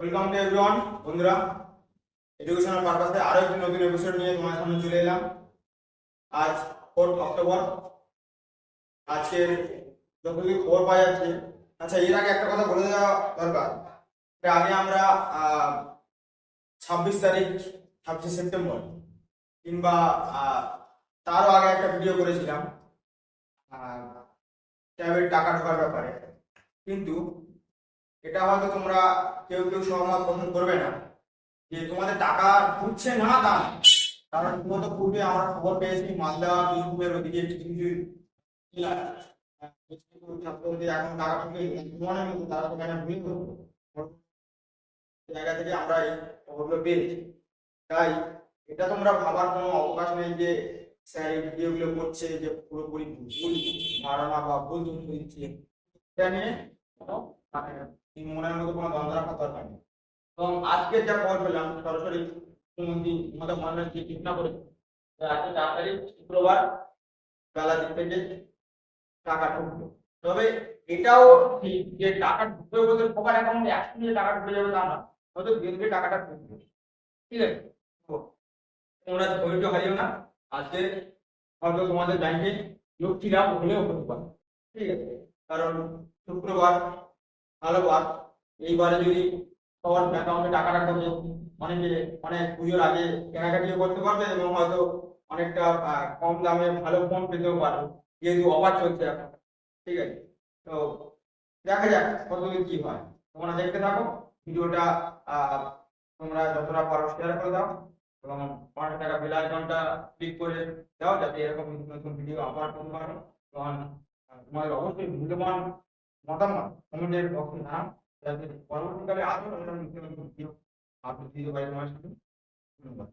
Welcome to everyone বন্ধুরা educational পারপাসে আরও একটি নতুন এপিসোড নিয়ে তোমার সামনে চলে এলাম। আজ ফোর্থ অক্টোবর আজকের যতদিন খবর পাওয়া যাচ্ছে আচ্ছা এর আগে একটা কথা বলে দেওয়া দরকার। আগে আমরা ছাব্বিশ তারিখ, ছাব্বিশে সেপ্টেম্বর, কিংবা তারও আগে একটা ভিডিও করেছিলাম ট্যাবের টাকা ঢোকার ব্যাপারে। কিন্তু এটা হয়তো তোমরা কেউ কেউ সহমত পোষণ করবে না। যে তোমাদের টাকা ঢুকছে না তা। কারণ বিগত পূর্বে আমরা খবর পেয়েছি, মালদা, বীরভূমের ওদিকে কিছু জায়গা থেকে আমরা খবরগুলো পেয়েছি। তাই এটা তোমরা ভাবার কোনো অবকাশ নেই যে স্যার ভিডিওগুলো করছে, যে পুরোপুরি ধারণা বা ভুল দিচ্ছে। এটা নিয়ে মনের মধ্যে কোনো দ্বন্দ্ব রাখার দরকার নেই। এবং আজকে যা খবর পেলাম, সরাসরি মুখ্যমন্ত্রী মমতা বন্দ্যোপাধ্যায় ঘোষণা করেছে আজকে চার তারিখ শুক্রবার বেলা দিক থেকে টাকা ঢুকবে। তবে এটাও ঠিক যে টাকা ঢুকবে বলতে সবার অ্যাকাউন্টে একসঙ্গে টাকা ঢুকে যাবে তা না, হয়তো ধীরে ধীরে টাকাটা ঢুকবে। ঠিক আছে? তোমরা ধৈর্য হারিও না, আজকে হয়তো তোমাদের ব্যাংকে লক্ষ্মীরাম হলেও হতে পারে। ঠিক আছে? কারণ শুক্রবার ভালো বার এইবারে যদি সবার অ্যাকাউন্টে টাকা রাখতে হবে অনেকে, অনেক পুজোর আগে কেনাকাটিও করতে পারবে এবং হয়তো অনেকটা কম দামে ভালো ফোন পেতেও পারবে। যেহেতু অফার চলছে এখন, ঠিক আছে? তো দেখা যাক কতদিন কি হয়। তোমরা দেখতে থাকো। ভিডিওটা তোমরা যতটা পারো শেয়ার করে দাও এবং পাঁচ টাকা বেল আইকনটা ক্লিক করে দাও যাতে এরকম নতুন ভিডিও আবার করতে পারো তখন তোমাদের অবশ্যই মূল্যবান মতামত কমিটির পক্ষে না পরবর্তীকালে আরও আমরা মুখ্যমন্ত্রী আরও ধন্যবাদ।